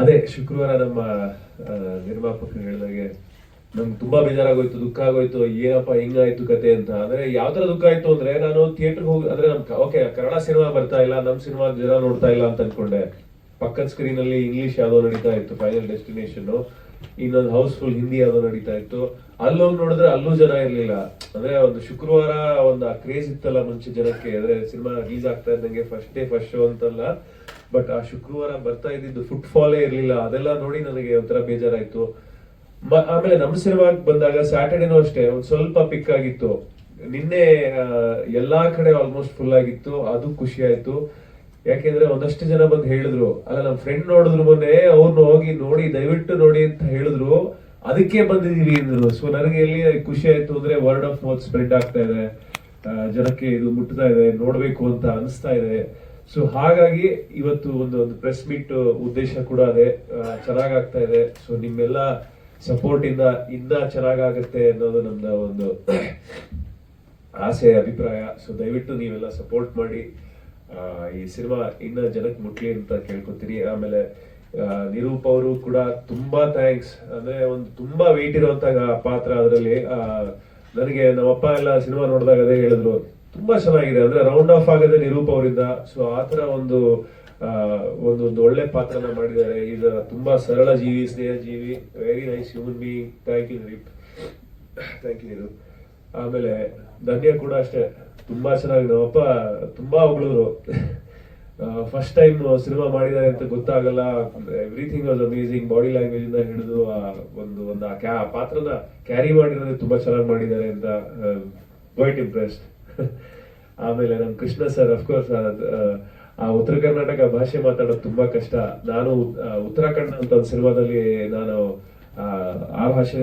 ಅದೇ ಶುಕ್ರವಾರ ನಮ್ಮ ನಿರ್ಮಾಪಕರು ಹೇಳಿದಾಗೆ, ನಮ್ಗೆ ತುಂಬಾ ಬೇಜಾರಾಗೋಯ್ತು, ದುಃಖ ಆಗೋಯ್ತು, ಏನಪ್ಪ ಹೆಂಗಾಯ್ತು ಕತೆ ಅಂತ. ಅಂದ್ರೆ ಯಾವ ದುಃಖ ಆಯ್ತು ಅಂದ್ರೆ ನಾನು ಥಿಯೇಟರ್ ಹೋಗಿ, ಅಂದ್ರೆ ನಮ್ ಓಕೆ ಕನ್ನಡ ಸಿನಿಮಾ ಬರ್ತಾ ಇಲ್ಲ, ನಮ್ ಸಿನಿಮಾ ಜನ ನೋಡ್ತಾ ಇಲ್ಲ ಅಂತ ಅನ್ಕೊಂಡೆ. ಪಕ್ಕದ ಸ್ಕ್ರೀನ್ ಅಲ್ಲಿ ಇಂಗ್ಲಿಷ್ ಯಾವ್ದೋ ನಡೀತಾ ಇತ್ತು ಫೈನಲ್ ಡೆಸ್ಟಿನೇಷನ್ ಇನ್ನೊಂದು ಹೌಸ್ಫುಲ್ ಹಿಂದಿ ಯಾವುದೋ ನಡೀತಾ ಇತ್ತು. ಅಲ್ಲೋಗಿ ನೋಡಿದ್ರೆ ಅಲ್ಲೂ ಜನ ಇರ್ಲಿಲ್ಲ. ಅಂದ್ರೆ ಒಂದು ಶುಕ್ರವಾರ ಒಂದು ಕ್ರೇಜ್ ಇತ್ತಲ್ಲ ಮುಂಚೆ ಜನಕ್ಕೆ. ಅಂದ್ರೆ ಸಿನಿಮಾ ರಿಲೀಸ್ ಆಗ್ತಾ ಇದ್ದಂಗೆ ಫಸ್ಟ್ ಡೇ ಫಸ್ಟ್ ಶೋ ಅಂತಲ್ಲ. ಬಟ್ ಆ ಶುಕ್ರವಾರ ಬರ್ತಾ ಇದ್ದಿದ್ದು ಫುಟ್ ಫಾಲೇ ಇರ್ಲಿಲ್ಲ. ಅದೆಲ್ಲ ನೋಡಿ ನನಗೆ ಒಂಥರ ಬೇಜಾರಾಯ್ತು. ಆಮೇಲೆ ನಮ್ಮ ಸಿನಿಮಾಗ್ ಬಂದಾಗ ಸ್ಯಾಟರ್ಡೇನೂ ಅಷ್ಟೇ, ಒಂದು ಸ್ವಲ್ಪ ಪಿಕ್ ಆಗಿತ್ತು. ನಿನ್ನೆ ಎಲ್ಲಾ ಕಡೆ ಆಲ್ಮೋಸ್ಟ್ ಫುಲ್ ಆಗಿತ್ತು. ಅದು ಖುಷಿ ಆಯ್ತು. ಯಾಕೆಂದ್ರೆ ಒಂದಷ್ಟು ಜನ ಬಂದು ಹೇಳಿದ್ರು, ಅಲ್ಲ ನಮ್ಮ ಫ್ರೆಂಡ್ ನೋಡಿದ್ರು ಮೊನ್ನೆ ಅವ್ರನ್ನ ಹೋಗಿ ನೋಡಿ, ದಯವಿಟ್ಟು ನೋಡಿ ಅಂತ ಹೇಳಿದ್ರು. ಅದಕ್ಕೆ ಬಂದಿದೀವಿ ಅಂದ್ರು. ಸೊ ನನಗೆ ಎಲ್ಲಿ ಖುಷಿ ಆಯ್ತು ಅಂದ್ರೆ ವರ್ಡ್ ಆಫ್ ಮೌತ್ ಸ್ಪ್ರೆಡ್ ಆಗ್ತಾ ಇದೆ. ಜನಕ್ಕೆ ಇದು ಮುಟ್ತಾ ಇದೆ, ನೋಡ್ಬೇಕು ಅಂತ ಅನಿಸ್ತಾ ಇದೆ. ಸೊ ಹಾಗಾಗಿ ಇವತ್ತು ಒಂದು ಒಂದು ಪ್ರೆಸ್ ಮೀಟ್ ಉದ್ದೇಶ ಕೂಡ ಅದೇ. ಚೆನ್ನಾಗ್ ಆಗ್ತಾ ಇದೆ. ಸೊ ನಿಮ್ಮೆಲ್ಲ ಸಪೋರ್ಟ್ ಇಂದ ಇನ್ನ ಚೆನ್ನಾಗಾಗತ್ತೆ ಅನ್ನೋದು ನಮ್ದ ಒಂದು ಆಸೆ, ಅಭಿಪ್ರಾಯ. ಸೊ ದಯವಿಟ್ಟು ನೀವೆಲ್ಲ ಸಪೋರ್ಟ್ ಮಾಡಿ. ಈ ಸಿನಿಮಾ ಇನ್ನ ಜನಕ್ಕೆ ಮುಟ್ಲಿ ಅಂತ ಕೇಳ್ಕೊತೀನಿ. ಆಮೇಲೆ ನಿರೂಪ್ ಅವರು ಕೂಡ ತುಂಬಾ ಥ್ಯಾಂಕ್ಸ್ ಅಂದ್ರೆ ಒಂದು ತುಂಬಾ ವೆಯ್ಟ್ ಇರುವಂತ ಪಾತ್ರ ಅದರಲ್ಲಿ. ನನಗೆ ನಮ್ಮಪ್ಪ ಎಲ್ಲ ಸಿನಿಮಾ ನೋಡಿದಾಗ ಅದೇ ಹೇಳಿದ್ರು. ತುಂಬಾ ಚೆನ್ನಾಗಿದೆ. ಅಂದ್ರೆ ರೌಂಡ್ ಆಫ್ ಆಗದೆ ನಿರೂಪ್ ಅವರಿಂದ. ಸೊ ಆತರ ಒಂದು ಒಂದು ಒಳ್ಳೆ ಪಾತ್ರನ ಮಾಡಿದ್ದಾರೆ. ಈಗ ತುಂಬಾ ಸರಳ ಜೀವಿ, ಸ್ನೇಹ ಜೀವಿ very nice human being thank you Nirup. Thank you Nirup. ಆಮೇಲೆ, ಧನ್ಯ ಕೂಡ ಅಷ್ಟೇ. ತುಂಬಾ ಚೆನ್ನಾಗಿ ನಮ್ಮಪ್ಪ ತುಂಬಾ ಹೊಗಳಿದ್ರು ಫಸ್ಟ್ ಟೈಮ್ ಸಿನಿಮಾ ಮಾಡಿದ್ದಾರೆ ಅಂತ ಗೊತ್ತಾಗಲ್ಲ. Everything was amazing body language ಇಂದ ಹಿಡಿದು, ಆ, ಒಂದು ಒಂದು, ಆ, ಕ್ಯಾ ಪಾತ್ರನ ಕ್ಯಾರಿ ಮಾಡಿರೋದೇ ತುಂಬಾ ಚೆನ್ನಾಗಿ ಮಾಡಿದ್ದಾರೆ ಅಂತ ಕ್ವೈಟ್ ಇಂಪ್ರೆಸ್ಡ್ ಆಮೇಲೆ ನಮ್ ಕೃಷ್ಣ ಸರ್ ಅಫ್ಕೋರ್ಸ್ ಆ ಉತ್ತರ ಕರ್ನಾಟಕ ಭಾಷೆ ಮಾತಾಡೋದು ತುಂಬಾ ಕಷ್ಟ. ನಾನು ಉತ್ತರಾಖಂಡ್ ಅಂತ ಒಂದು ಸಿನಿಮಾದಲ್ಲಿ ನಾನು ಭಾಷೆ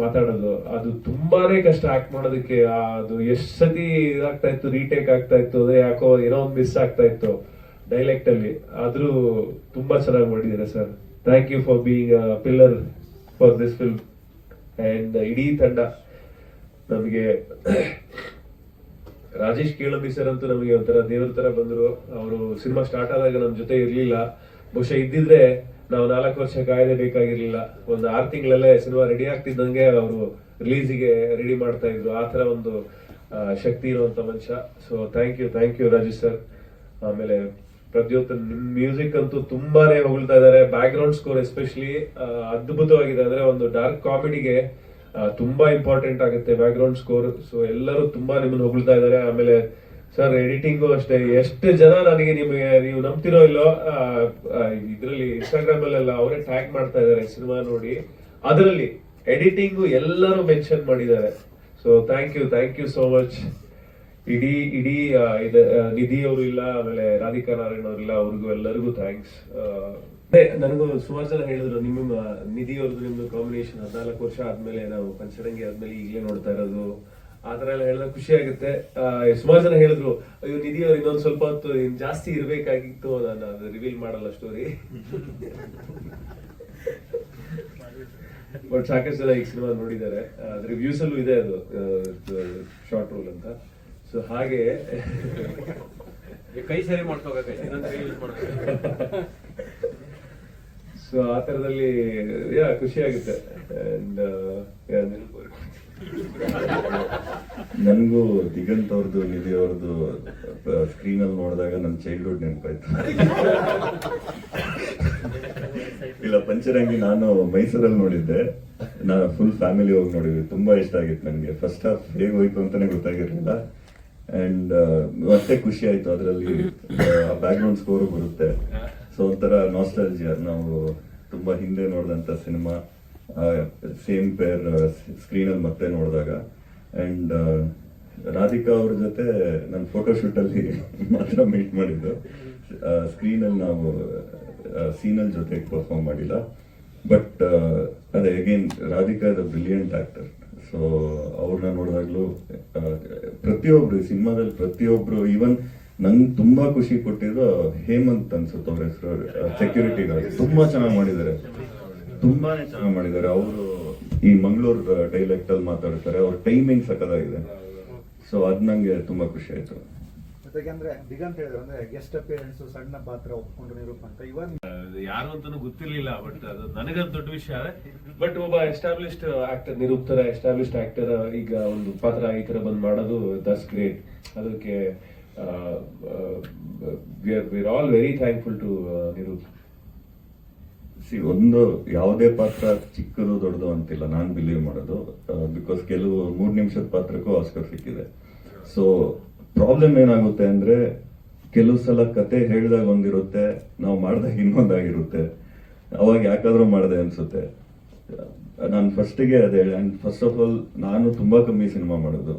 ಮಾತಾಡೋದು, ಅದು ತುಂಬಾನೇ ಕಷ್ಟ. ಆಕ್ಟ್ ಮಾಡೋದಕ್ಕೆ ಅದು ಎಷ್ಟು ಸತಿ ಇದಾಗ್ತಾ ಇತ್ತು ರೀಟೇಕ್ ಆಗ್ತಾ ಇತ್ತು, ಅದೇ ಯಾಕೋ ಏನೋ ಒಂದು ಮಿಸ್ ಆಗ್ತಾ ಇತ್ತು ಡೈಲೆಕ್ಟ್ ಅಲ್ಲಿ. ಆದ್ರೂ ತುಂಬಾ ಚೆನ್ನಾಗಿ ಮಾಡಿದ್ದೀರ sir thank you for being pillar for this film and ಇಡೀ ತಂಡ ನಮಗೆ ರಾಜೇಶ್ ಕೇಳಂಬಿ ಸರ್ ಅಂತೂ ನಮಗೆ ಒಂಥರ ದೇವ್ರ ತರ ಬಂದ್ರು. ಅವರು ಸಿನಿಮಾ ಸ್ಟಾರ್ಟ್ ಆದಾಗ ನಮ್ಮ ಜೊತೆ ಇರ್ಲಿಲ್ಲ. ಬಹುಶಃ ಇದ್ದಿದ್ರೆ ನಾವು ನಾಲ್ಕು ವರ್ಷ ಕಾಯ್ದೆ ಬೇಕಾಗಿರ್ಲಿಲ್ಲ. ಒಂದು ಆರು ತಿಂಗಳಲ್ಲೇ ಸಿನಿಮಾ ರೆಡಿ ಆಗ್ತಿದ್ದಂಗೆ ಅವರು ರಿಲೀಸಿಗೆ ರೆಡಿ ಮಾಡ್ತಾ ಇದ್ರು. ಆ ಥರ ಒಂದು ಶಕ್ತಿ ಇರುವಂತ ಮನುಷ್ಯ. So thank you thank you Raju sir ಆಮೇಲೆ ಪ್ರದ್ಯೋತ್, ನಿಮ್ ಮ್ಯೂಸಿಕ್ ಅಂತೂ ತುಂಬಾನೇ ಹೊಗಳ್ತಾ ಇದಾರೆ. ಬ್ಯಾಕ್ ಗ್ರೌಂಡ್ ಸ್ಕೋರ್ ಎಸ್ಪೆಷಲಿ ಅದ್ಭುತವಾಗಿದೆ. ಅಂದ್ರೆ ಒಂದು ಡಾರ್ಕ್ ಕಾಮಿಡಿಗೆ ತುಂಬಾ ಇಂಪಾರ್ಟೆಂಟ್ ಆಗುತ್ತೆ ಬ್ಯಾಕ್ ಗ್ರೌಂಡ್ ಸ್ಕೋರ್ ಸೊ ಎಲ್ಲರೂ ತುಂಬಾ ನಿಮ್ಮನ್ನು ಹೊಗಳ್ತಾ ಇದಾರೆ. ಆಮೇಲೆ ಸರ್ ಎಡಿಟಿಂಗು ಅಷ್ಟೇ. ಎಷ್ಟು ಜನ ನನಗೆ ನಿಮಗೆ ನೀವು ನಂಬ್ತಿರೋ ಇಲ್ಲೋ ಇದರಲ್ಲಿ ಇನ್ಸ್ಟಾಗ್ರಾಮ್ ಅಲ್ಲೆಲ್ಲ ಅವರೇ ಟ್ಯಾಗ್ ಮಾಡ್ತಾ ಇದ್ದಾರೆ ಸಿನಿಮಾ ನೋಡಿ. ಅದರಲ್ಲಿ ಎಡಿಟಿಂಗು ಎಲ್ಲರೂ ಮೆನ್ಷನ್ ಮಾಡಿದ್ದಾರೆ. So thank you thank you so much ಇಡೀ ಇಡೀ ನಿಧಿ ಅವರು ಇಲ್ಲ, ಆಮೇಲೆ ರಾಧಿಕಾ ನಾರಾಯಣ್ ಅವರಿಲ್ಲ ಅವ್ರಿಗೂ ಎಲ್ಲರಿಗೂ ಥ್ಯಾಂಕ್ಸ್ ನನಗೂ ಸುಮಾರು ಜನ ಹೇಳಿದ್ರು, ನಿಮ್ಮ, ನಿಧಿ ಅವ್ರದ್ದು ನಿಮ್ದು ಕಾಂಬಿನೇಷನ್ ಹದಿನಾಲ್ಕು ವರ್ಷ ಆದ್ಮೇಲೆ ನಾವು ಪಂಚರಂಗಿ ಆದ್ಮೇಲೆ ಈಗಲೇ ನೋಡ್ತಾ ಇರೋದು. ಆ ತರ ಎಲ್ಲ ಹೇಳಿದ್ರೆ ಖುಷಿ ಆಗುತ್ತೆ. ಸುಮಾರು ಜನ ಹೇಳಿದ್ರು ಅಯ್ಯೋ ನಿಧಿ ಅವ್ರು ಇನ್ನೊಂದು ಸ್ವಲ್ಪ ಹೊತ್ತು ಇನ್ ಜಾಸ್ತಿ ಇರ್ಬೇಕಾಗಿತ್ತು ನಾನು ಅದು ರಿವೀಲ್ ಮಾಡಲ್ಲ ಸ್ಟೋರಿ ಬಟ್ ಸಾಕಷ್ಟು ಜನ ಈ ಸಿನಿಮಾ ನೋಡಿದ್ದಾರೆ. ರಿವ್ಯೂಸ್ ಅಲ್ಲೂ ಇದೆ ಅದು ಶಾರ್ಟ್ ರೋಲ್ ಅಂತ. ಸೊ ಹಾಗೆ ಕೈ ಸರಿ ಸೊ ಆ ತರದಲ್ಲಿ ಯಾ ಖುಷಿ ಆಗುತ್ತೆ. ಅಂಡ್ ನನಗೂ ದಿಗಂತ್ ಅವ್ರದ್ದು ನಿಧಿ ಅವ್ರದ್ದು ಸ್ಕ್ರೀನ್ ಅಲ್ಲಿ ನೋಡಿದಾಗ ನನ್ನ ಚೈಲ್ಡ್ಹುಡ್ ನೆನಪಾಯ್ತು. ಇಲ್ಲ, ಪಂಚರಂಗಿ ನಾನು ಮೈಸೂರಲ್ಲಿ ನೋಡಿದ್ದೆ. ನಾನು ಫುಲ್ ಫ್ಯಾಮಿಲಿ ಹೋಗಿ ನೋಡಿದ್ವಿ. ತುಂಬಾ ಇಷ್ಟ ಆಗಿತ್ತು ನನಗೆ. ಫಸ್ಟ್ ಹಾಫ್ ಹೇಗೆ ಹೋಯ್ತು ಅಂತಾನೆ ಗೊತ್ತಾಗಿರ್ಲಿಲ್ಲ. ಅಂಡ್ ಮತ್ತೆ ಖುಷಿ ಆಯ್ತು. ಅದರಲ್ಲಿ ಬ್ಯಾಕ್ ಗ್ರೌಂಡ್ ಸ್ಕೋರ್ ಬರುತ್ತೆ. ಸೊ ಒಂಥರ ನಾಸ್ಟಾಲಜಿಯಾ ನಾವು ತುಂಬಾ ಹಿಂದೆ ನೋಡಿದಂತ ಸಿನಿಮಾ ಸೇಮ್ ಪೇರ್ ಸ್ಕ್ರೀನ್ ಅಲ್ಲಿ ಮತ್ತೆ ನೋಡಿದಾಗ. ಅಂಡ್ ರಾಧಿಕಾ ಅವ್ರ ಜೊತೆ ನಾನು ಫೋಟೋಶೂಟ್ ಅಲ್ಲಿ ಮಾತ್ರ ಮೀಟ್ ಮಾಡಿದ್ದು. ಸ್ಕ್ರೀನ್ ಅಲ್ಲಿ ನಾವು ಅಲ್ಲಿ ಜೊತೆ ಪರ್ಫಾರ್ಮ್ ಮಾಡಿಲ್ಲ. ಬಟ್ ಅದೇ again Radhika is a brilliant actor so ಅವ್ರನ್ನ ನೋಡಿದಾಗ್ಲೂ ಪ್ರತಿಯೊಬ್ರು ಸಿನಿಮಾದಲ್ಲಿ ಪ್ರತಿಯೊಬ್ರು ಈವನ್ ನಂಗೆ ತುಂಬಾ ಖುಷಿ ಕೊಟ್ಟಿದ್ದು ಹೇಮಂತ್ ಅನ್ಸುತ್ತೆ ಅವ್ರ ಹೆಸರು ಸೆಕ್ಯೂರಿಟಿ ಗಾರ್ಡ್ ತುಂಬಾ ಚೆನ್ನಾಗಿ ಮಾಡಿದ್ದಾರೆ. ತುಂಬಾನೇ ಚೆನ್ನಾಗಿ ಮಾಡಿದ್ದಾರೆ. ಅವರು ಈ ಮಂಗಳೂರು ಡೈಲೆಕ್ಟ್ ಅಲ್ಲಿ ಮಾತಾಡ್ತಾರೆ. ಅವ್ರ ಟೈಮಿಂಗ್ ಸಕ್ಕದಾಗಿದೆ ಸೊ ಅದ್ ನಂಗೆ ತುಂಬಾ ಖುಷಿ ಆಯ್ತು. ಜೊತೆಗೆ ಅಂದ್ರೆ ದಿಗಂತ್ ಹೇಳಿದ್ರು ಅಂದ್ರೆ ಗೆಸ್ಟ್ ಅಪಿಯರೆನ್ಸ್ ಸಣ್ಣ ಪಾತ್ರ ಒಪ್ಕೊಂಡು ನಿರೂಪ ಅಂತ ಇವನ್ ಯಾರು ಅಂತಾನು ಗೊತ್ತಿರ್ಲಿಲ್ಲ ಬಟ್ ಅದು ನನಗದು ದೊಡ್ಡ ವಿಷಯ. ಬಟ್ ಒಬ್ಬ ಎಸ್ಟಾಬ್ಲಿಷ್ಡ್ ಆಕ್ಟರ್ ನಿರೂಪ್ತರ ಎಸ್ಟಾಬ್ಲಿಷ್ಡ್ ಆಕ್ಟರ್ ಈಗ ಒಂದು ಪಾತ್ರ ಈ ತರ ಬಂದ್ ಮಾಡೋದು ದಟ್ಸ್ ಗ್ರೇಟ್ ಅದಕ್ಕೆ we are all very thankful to Nirup C ಒಂದು ಯಾವುದೇ ಪಾತ್ರ ಚಿಕ್ಕದು, ದೊಡ್ಡದು ಅಂತಿಲ್ಲ. ನಾನು ಬಿಲೀವ್ ಮಾಡೋದು. ಬಿಕಾಸ್ ಕೆಲವು ಮೂರು ನಿಮಿಷದ ಪಾತ್ರಕ್ಕೂ ಆಸ್ಕರ್ ಸಿಕ್ಕಿದೆ. ಸೊ ಪ್ರಾಬ್ಲಮ್ ಏನಾಗುತ್ತೆ ಅಂದರೆ, ಕೆಲವು ಸಲ ಕತೆ ಹೇಳಿದಾಗ ಒಂದಿರುತ್ತೆ, ನಾವು ಮಾಡಿದಾಗ ಇನ್ನೊಂದಾಗಿರುತ್ತೆ. ಅವಾಗ ಯಾಕಾದರೂ ಮಾಡಿದೆ ಅನಿಸುತ್ತೆ. ನಾನು ಫಸ್ಟಿಗೆ ಅದೇ ಹೇಳಿ ಅಂಡ್ ಫಸ್ಟ್ ಆಫ್ ಆಲ್ ನಾನು ತುಂಬ ಕಮ್ಮಿ ಸಿನಿಮಾ ಮಾಡೋದು.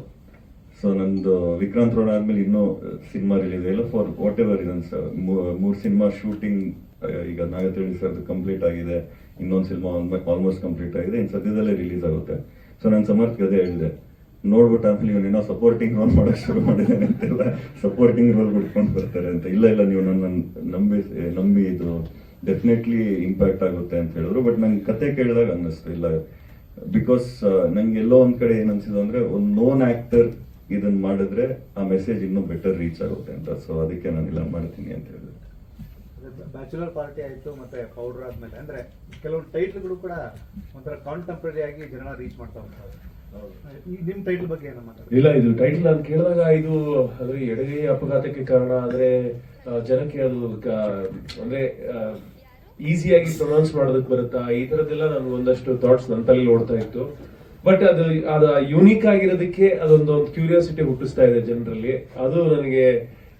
ಸೊ ನಂದು ವಿಕ್ರಾಂತ್ ರೋಡ್ ಆದ್ಮೇಲೆ ಇನ್ನೂ ಸಿನಿಮಾ ರಿಲೀಸ್ ಇಲ್ಲ. ಫಾರ್ ವಾಟ್ ಎವರ್ ರೀಸನ್ಸ್ ಮೂರು ಸಿನಿಮಾ ಶೂಟಿಂಗ್ ಈಗ ನಾಗತ್ರಿ ಸರ್ ಕಂಪ್ಲೀಟ್ ಆಗಿದೆ, ಇನ್ನೊಂದು ಸಿನಿಮಾ ಆಲ್ಮೋಸ್ಟ್ ಕಂಪ್ಲೀಟ್ ಆಗಿದೆ ಇನ್ನು ಸದ್ಯದಲ್ಲೇ ರಿಲೀಸ್ ಆಗುತ್ತೆ. ಸೊ ನಾನು ಸಮರ್ಥ ಅದೇ ಹೇಳಿದೆ. ನೋಡ್ಬಿಟ್ಟು ಆಮೇಲೆ ಇವನು ಏನೋ ಸಪೋರ್ಟಿಂಗ್ ರೋಲ್ ಮಾಡೋಕೆ ಶುರು ಮಾಡಿದ್ದಾನೆ ಅಂತೆಲ್ಲ ಸಪೋರ್ಟಿಂಗ್ ರೋಲ್ ಬಿಟ್ಕೊಂಡು ಬರ್ತಾರೆ ಅಂತ. ಇಲ್ಲ ಇಲ್ಲ, ನೀವು ನನ್ನ ನಂಬಿ ನಂಬಿ ಇದು ಡೆಫಿನೆಟ್ಲಿ ಇಂಪ್ಯಾಕ್ಟ್ ಆಗುತ್ತೆ ಅಂತ ಹೇಳಿದ್ರು. ಬಟ್ ನಂಗೆ ಕತೆ ಕೇಳಿದಾಗ ಅನ್ನಿಸ್ತು. ಇಲ್ಲ ಬಿಕಾಸ್ ನಂಗೆ ಎಲ್ಲೋ ಒಂದು ಕಡೆ ಏನು ಅನ್ಸಿದ್ದು ಅಂದರೆ, ಒಂದು ನೋನ್ ಆ್ಯಕ್ಟರ್ ಇದನ್ನ ಮಾಡಿದ್ರೆ ಆ ಮೆಸೇಜ್ ಇನ್ನೂ ಬೆಟರ್ ರೀಚ್ ಆಗುತ್ತೆ ಅಂತ. ಸೊ ಅದಕ್ಕೆ ನಾನು ಇಲ್ಲ, ಮಾಡ್ತೀನಿ ಅಂತ ಹೇಳಿದೆ ಬ್ಯಾಚುಲರ್ ಪಾರ್ಟಿ ಆಯಿತು ಮತ್ತೆ ಪೌಡರ್ ಆದಮೇಲೆ ಅಂದರೆ ಕೆಲವೊಂದು ಟೈಟ್ಲ್ಗಳು ಕೂಡ ಒಂಥರ ಕಾಂಟೆಂಪ್ರರಿ ಆಗಿ ಜನ ರೀಚ್ ಮಾಡ್ತಾ ಹೋಗ್ತಾರೆ. ಈ ನಿಮ್ ಟೈಟ್ಲ್ ಬಗ್ಗೆ ಏನೋ ಮಾತಾಡ್ತಾರೆ? ಇಲ್ಲ ಇದು ಟೈಟಲ್ ನಾನು ಕೇಳಿದಾಗ ಇದು ಅದು ಎಡಗೈ ಅಪಘಾತಕ್ಕೆ ಕಾರಣ ಆದ್ರೆ ಜನಕ್ಕೆ ಅದು ಅಂದ್ರೆ ಈಸಿಯಾಗಿ ಪ್ರೊನೌನ್ಸ್ ಮಾಡೋದಕ್ಕೆ ಬರುತ್ತಾ ಈ ತರದ್ದೆಲ್ಲ ನಾನು ಒಂದಷ್ಟು ಥಾಟ್ಸ್ ನನ್ನ ತಲೆಯಲ್ಲಿ ಓಡ್ತಾ ಇತ್ತು. ಬಟ್ ಅದು ಅದು ಯೂನಿಕ್ ಆಗಿರೋದಕ್ಕೆ ಅದೊಂದು ಕ್ಯೂರಿಯಾಸಿಟಿ ಹುಟ್ಟಿಸ್ತಾ ಇದೆ ಜನರಲ್ಲಿ. ಅದು ನನಗೆ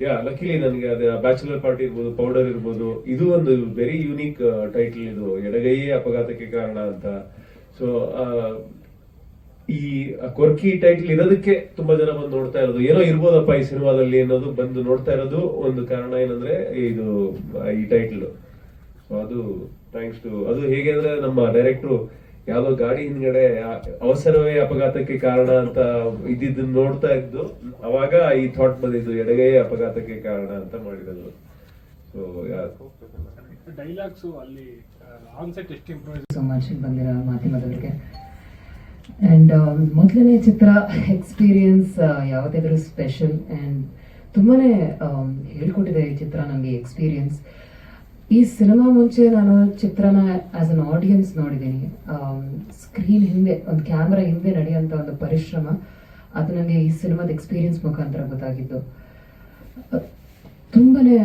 ಯಾ ಲಕಿಲಿ ನನಗೆ ಅದೇ ಬ್ಯಾಚುಲರ್ ಪಾರ್ಟಿ ಇರ್ಬೋದು ಪೌಡರ್ ಇರ್ಬೋದು, ಇದು ಒಂದು ವೆರಿ ಯೂನಿಕ್ ಟೈಟಲ್ ಇದು. ಎಡಗೈಯೇ ಅಪಘಾತಕ್ಕೆ ಕಾರಣ ಅಂತ. ಸೊ ಈ ಕೊರ್ಕಿ ಟೈಟಲ್ ಇರೋದಕ್ಕೆ ತುಂಬಾ ಜನ ಬಂದು ನೋಡ್ತಾ ಇರೋದು. ಏನೋ ಇರ್ಬೋದಪ್ಪ ಈ ಸಿನಿಮಾದಲ್ಲಿ ಅನ್ನೋದು ಬಂದು ನೋಡ್ತಾ ಇರೋದು ಒಂದು ಕಾರಣ ಏನಂದ್ರೆ ಇದು ಈ ಟೈಟಲ್ ಸೊ ಅದು ಥ್ಯಾಂಕ್ಸ್ ಟು ಅದು ಹೇಗೆ ಅಂದ್ರೆ ನಮ್ಮ ಡೈರೆಕ್ಟ್ರು ಯಾವ್ದೋ ಗಾಡಿ ಹಿಂದ್ಗಡೆ ಅವಸರವೇ ಅಪಘಾತಕ್ಕೆ ಕಾರಣ ಅಂತ ಇದ್ದಿದ್ದನ್ನ ನೋಡ್ತಾ ಇದ್ದು ಅವಾಗ ಈ ಥಾಟ್ ಬಂದಿದ್ದು ಎಡಗೈ ಅಪಘಾತಕ್ಕೆ ಕಾರಣ ಅಂತ ಮಾಡಿರೋದು. ಸೊ ಡೈಲಾಗ್ಸು ಅಲ್ಲಿ ಆನ್ಸೆಟ್ ಎಷ್ಟು ಇಂಪ್ರೂವ್ ಸೊ ಮಚ್ ಬಂದಿರೋ ಮಾಧ್ಯಮದವರಿಗೆ. ಆ್ಯಂಡ್ ಮೊದಲನೇ ಚಿತ್ರ ಎಕ್ಸ್ಪೀರಿಯನ್ಸ್ ಯಾವುದಾದ್ರೂ ಸ್ಪೆಷಲ್ ಆ್ಯಂಡ್ ತುಂಬಾ ಹೇಳ್ಕೊಟ್ಟಿದೆ ಈ ಚಿತ್ರ ನಮಗೆ ಎಕ್ಸ್ಪೀರಿಯನ್ಸ್ ಈ ಸಿನಿಮಾ ಮುಂಚೆ ನಾನು ಚಿತ್ರನ ಆಸ್ ಅನ್ ಆಡಿಯನ್ಸ್ ನೋಡಿದ್ದೀನಿ. ಸ್ಕ್ರೀನ್ ಹಿಂದೆ, ಒಂದು ಕ್ಯಾಮ್ರಾ ಹಿಂದೆ ನಡೆಯುವಂಥ ಒಂದು ಪರಿಶ್ರಮ, ಅದು ನನಗೆ ಈ ಸಿನಿಮಾದ ಎಕ್ಸ್ಪೀರಿಯನ್ಸ್ ಮುಖಾಂತರ ಗೊತ್ತಾಗಿದ್ದು. ತುಂಬಾನೇ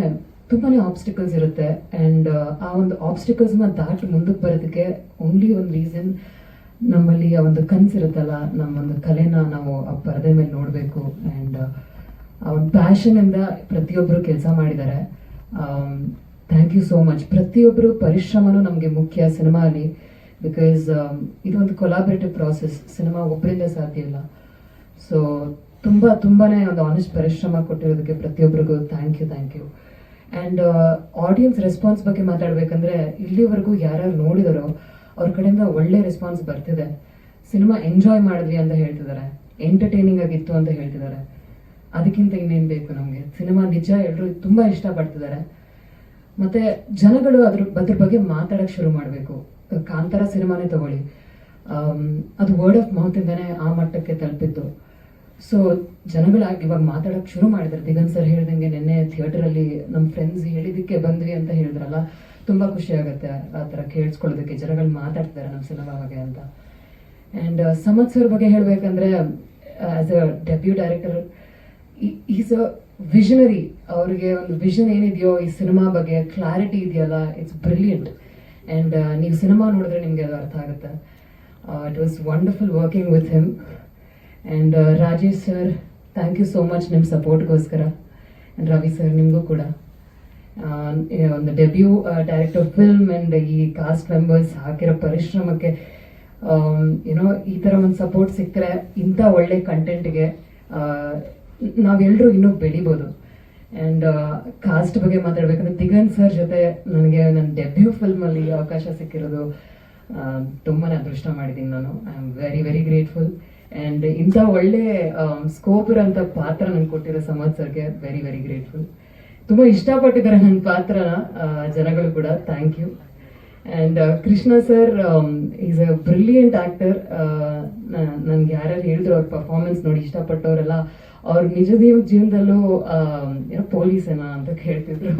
ತುಂಬಾನೇ ಆಬ್ಸ್ಟಿಕಲ್ಸ್ ಇರುತ್ತೆ ಅಂಡ್ ಆ ಒಂದು ಆಬ್ಸ್ಟಿಕಲ್ಸ್ನ ದಾಟಿ ಮುಂದಕ್ಕೆ ಬರೋದಕ್ಕೆ ಓನ್ಲಿ ಒಂದು ರೀಸನ್ ನಮ್ಮಲ್ಲಿ ಆ ಒಂದು ಕನ್ಸಿರುತ್ತಲ್ಲ ನಮ್ಮ ಒಂದು ಕಲೆನ ನಾವು ಆ ಪರದೆ ಮೇಲೆ ನೋಡಬೇಕು ಆ್ಯಂಡ್ ಆ ಒಂದು ಪ್ಯಾಷನ್ ಇಂದ ಪ್ರತಿಯೊಬ್ಬರು ಕೆಲಸ ಮಾಡಿದ್ದಾರೆ. ಥ್ಯಾಂಕ್ ಯು ಸೋ ಮಚ್ ಪ್ರತಿಯೊಬ್ಬರು ಪರಿಶ್ರಮನೂ ನಮಗೆ ಮುಖ್ಯ ಸಿನಿಮಾ ಅಲ್ಲಿ ಬಿಕಾಸ್ ಇದೊಂದು ಕೊಲಾಬರೇಟಿವ್ ಪ್ರಾಸೆಸ್ ಸಿನಿಮಾ ಒಬ್ಬರಿಂದ ಸಾಧ್ಯ ಇಲ್ಲ. ಸೊ ತುಂಬಾ, ತುಂಬಾನೇ ಒಂದು ಆನೆಸ್ಟ್ ಪರಿಶ್ರಮ ಕೊಟ್ಟಿರೋದಕ್ಕೆ ಪ್ರತಿಯೊಬ್ಬರಿಗೂ thank you thank you and audience response ಬಗ್ಗೆ ಮಾತಾಡಬೇಕಂದ್ರೆ, ಇಲ್ಲಿವರೆಗೂ ಯಾರ್ಯಾರು ನೋಡಿದಾರೋ, ಅವ್ರ ಕಡೆಯಿಂದ ಒಳ್ಳೆ ರೆಸ್ಪಾನ್ಸ್ ಬರ್ತಿದೆ. ಸಿನಿಮಾ ಎಂಜಾಯ್ ಮಾಡಿದ್ವಿ ಅಂತ ಹೇಳ್ತಿದ್ದಾರೆ ಎಂಟರ್ಟೈನಿಂಗ್ ಆಗಿತ್ತು ಅಂತ ಹೇಳ್ತಿದ್ದಾರೆ ಅದಕ್ಕಿಂತ ಇನ್ನೇನು ಬೇಕು ನಮಗೆ? ಸಿನಿಮಾ ನಿಜ ಎಲ್ಲರೂ ತುಂಬ ಇಷ್ಟಪಡ್ತಿದ್ದಾರೆ ಮತ್ತೆ ಜನಗಳು ಅದ್ರ ಅದ್ರ ಬಗ್ಗೆ ಮಾತಾಡಕ್ ಶುರು ಮಾಡಬೇಕು. ಕಾಂತಾರ ಸಿನಿಮಾನೇ ತಗೊಳ್ಳಿ. ಅದು ವರ್ಡ್ ಆಫ್ ಮೌತ್ ಇಂದಾನೆ ಆ ಮಟ್ಟಕ್ಕೆ ತಲುಪಿತ್ತು ಸೊ ಜನಗಳಾಗಿ ಇವಾಗ ಮಾತಾಡಕ್ ಶುರು ಮಾಡಿದ್ರು. ದಿಗನ್ ಸರ್ ಹೇಳ್ದಂಗೆ ನಿನ್ನೆ ಥಿಯೇಟರ್ ಅಲ್ಲಿ ನಮ್ಮ ಫ್ರೆಂಡ್ಸ್ ಹೇಳಿದಕ್ಕೆ ಬಂದ್ವಿ ಅಂತ ಹೇಳಿದ್ರಲ್ಲ, ತುಂಬಾ ಖುಷಿ ಆಗುತ್ತೆ ಆ ತರ ಕೇಳಿಸ್ಕೊಳ್ಳೋದಕ್ಕೆ. ಜನಗಳು ಮಾತಾಡ್ತಾರೆ ನಮ್ಮ ಸಿನಿಮಾ ಬಗ್ಗೆ ಅಂತ. ಅಂಡ್ ಸಮತ್ ಸರ್ ಬಗ್ಗೆ ಹೇಳ್ಬೇಕಂದ್ರೆ as a debut director is a visionary ಅವರಿಗೆ ಒಂದು ವಿಷನ್ ಏನಿದೆಯೋ ಈ ಸಿನಿಮಾ ಬಗ್ಗೆ ಕ್ಲಾರಿಟಿ ಇದೆಯಲ್ಲ ಇಟ್ಸ್ ಬ್ರಿಲಿಯಂಟ್ ಅಂಡ್ ನೀವು ಸಿನಿಮಾ ನೋಡಿದ್ರೆ ನಿಮಗೆ ಅದು ಅರ್ಥ ಆಗುತ್ತೆ. It was wonderful working with him and Rajesh sir thank you so much ನಿಮ್ಮ ಸಪೋರ್ಟ್ಗೋಸ್ಕರ ಅಂಡ್ ರವಿ ಸರ್ ನಿಮಗೂ ಕೂಡ. ಒಂದು ಡೆಬ್ಯೂ ಡೈರೆಕ್ಟರ್ ಫಿಲ್ಮ್ ಅಂಡ್ ಈ ಕಾಸ್ಟ್ ಮೆಂಬರ್ಸ್ ಹಾಕಿರೋ ಪರಿಶ್ರಮಕ್ಕೆ ಏನೋ ಈ ಥರ ಒಂದು ಸಪೋರ್ಟ್ ಸಿಕ್ಕರೆ ಇಂಥ ಒಳ್ಳೆ ಕಂಟೆಂಟ್ಗೆ ನಾವೆಲ್ಲರೂ ಇನ್ನೂ ಬೆಳಿಬೋದು. ಆ್ಯಂಡ್ ಕಾಸ್ಟ್ ಬಗ್ಗೆ ಮಾತಾಡ್ಬೇಕಂದ್ರೆ ದಿಗನ್ ಸರ್ ಜೊತೆ ನನಗೆ ನನ್ನ ಡೆಬ್ಯೂ ಫಿಲ್ಮಲ್ಲಿ ಅವಕಾಶ ಸಿಕ್ಕಿರೋದು ತುಂಬಾ ಅದೃಷ್ಟ ಮಾಡಿದ್ದೀನಿ ನಾನು. I am very very grateful and ಇಂಥ ಒಳ್ಳೆ ಸ್ಕೋಪ್ ಇರೋಂಥ ಪಾತ್ರ ನನಗೆ ಕೊಟ್ಟಿರೋ ಸಮಾಜ್ ಸರ್ಗೆ ವೆರಿ ವೆರಿ ಗ್ರೇಟ್ಫುಲ್ ತುಂಬ ಇಷ್ಟಪಟ್ಟಿದ್ದಾರೆ ನನ್ನ ಪಾತ್ರನ ಜನಗಳು ಕೂಡ. Thank you and Krishna sir is a brilliant actor ನನಗೆ ಯಾರ್ಯಾರು ಹೇಳಿದ್ರು ಅವ್ರ ಪರ್ಫಾರ್ಮೆನ್ಸ್ ನೋಡಿ ಇಷ್ಟಪಟ್ಟವರೆಲ್ಲ ಅವ್ರ ನಿಜ ದೇವ ಜೀವನದಲ್ಲೂ ಏನೋ ಪೊಲೀಸೇನಾ ಅಂತ ಕೇಳ್ತಿದ್ರು.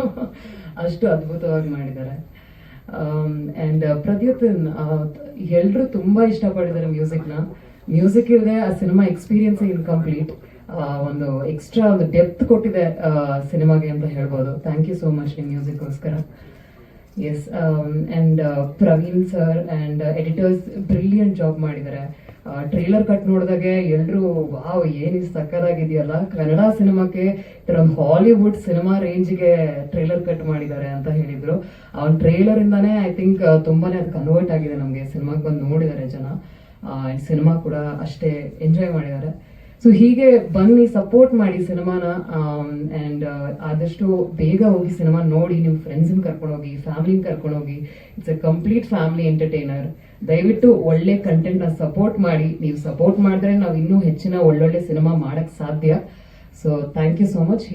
ಅಷ್ಟು ಅದ್ಭುತವಾಗಿ ಮಾಡಿದ್ದಾರೆ. ಆ್ಯಂಡ್ ಪ್ರದ್ಯುತ್ ಎಲ್ಲರೂ ತುಂಬಾ ಇಷ್ಟಪಡಿದ್ದಾರೆ ಮ್ಯೂಸಿಕ್ನ. ಮ್ಯೂಸಿಕ್ ಇಲ್ಲದೆ ಆ ಸಿನಿಮಾ ಎಕ್ಸ್ಪೀರಿಯನ್ಸ್ ಇನ್ಕಂಪ್ಲೀಟ್. ಒಂದು ಎಕ್ಸ್ಟ್ರಾ ಒಂದು ಡೆಪ್ತ್ ಕೊಟ್ಟಿದೆ ಸಿನಿಮಾಗೆ ಅಂತ ಹೇಳ್ಬೋದು. ಥ್ಯಾಂಕ್ ಯು ಸೋ ಮಚ್ ನಿಮ್ಮ ಮ್ಯೂಸಿಕ್ಗೋಸ್ಕರ S and Praveen sir and editors brilliant job ಮಾಡಿದ್ದಾರೆ. ಟ್ರೇಲರ್ ಕಟ್ ನೋಡಿದಾಗೆ ಎಲ್ಲರೂ ವಾವ್, ಏನು ಸಕ್ಕದಾಗಿದೆಯಲ್ಲ? ಕನ್ನಡ ಸಿನಿಮಾಕ್ಕೆ ಒಂದು ಹಾಲಿವುಡ್ ಸಿನಿಮಾ ರೇಂಜ್ಗೆ ಟ್ರೈಲರ್ ಕಟ್ ಮಾಡಿದ್ದಾರೆ ಅಂತ ಹೇಳಿದ್ರು. ಆ ಟ್ರೈಲರ್ ಇಂದಾನೆ ಐ ಥಿಂಕ್ ತುಂಬಾನೇ ಅದು ಕನ್ವರ್ಟ್ ಆಗಿದೆ ನಮಗೆ. ಸಿನಿಮಾಗೆ ಬಂದು ನೋಡಿದ್ದಾರೆ ಜನ. ಸಿನಿಮಾ ಕೂಡ ಅಷ್ಟೇ ಎಂಜಾಯ್ ಮಾಡಿದ್ದಾರೆ. ಸೊ ಹೀಗೆ ಬನ್ನಿ ಸಪೋರ್ಟ್ ಮಾಡಿ ಸಿನಿಮಾನ ಆ್ಯಂಡ್ ಆದಷ್ಟು ಬೇಗ ಹೋಗಿ ಸಿನಿಮಾ ನೋಡಿ ನಿಮ್ಮ ಫ್ರೆಂಡ್ಸನ್ನ ಕರ್ಕೊಂಡೋಗಿ ಫ್ಯಾಮಿಲಿನ ಕರ್ಕೊಂಡೋಗಿ it's a complete family entertainer ದಯವಿಟ್ಟು ಒಳ್ಳೆ ಕಂಟೆಂಟ್ನ ಸಪೋರ್ಟ್ ಮಾಡಿ. ನೀವು ಸಪೋರ್ಟ್ ಮಾಡಿದ್ರೆ ನಾವು ಇನ್ನೂ ಹೆಚ್ಚಿನ ಒಳ್ಳೊಳ್ಳೆ ಸಿನಿಮಾ ಮಾಡಕ್ ಸಾಧ್ಯ. So thank you so much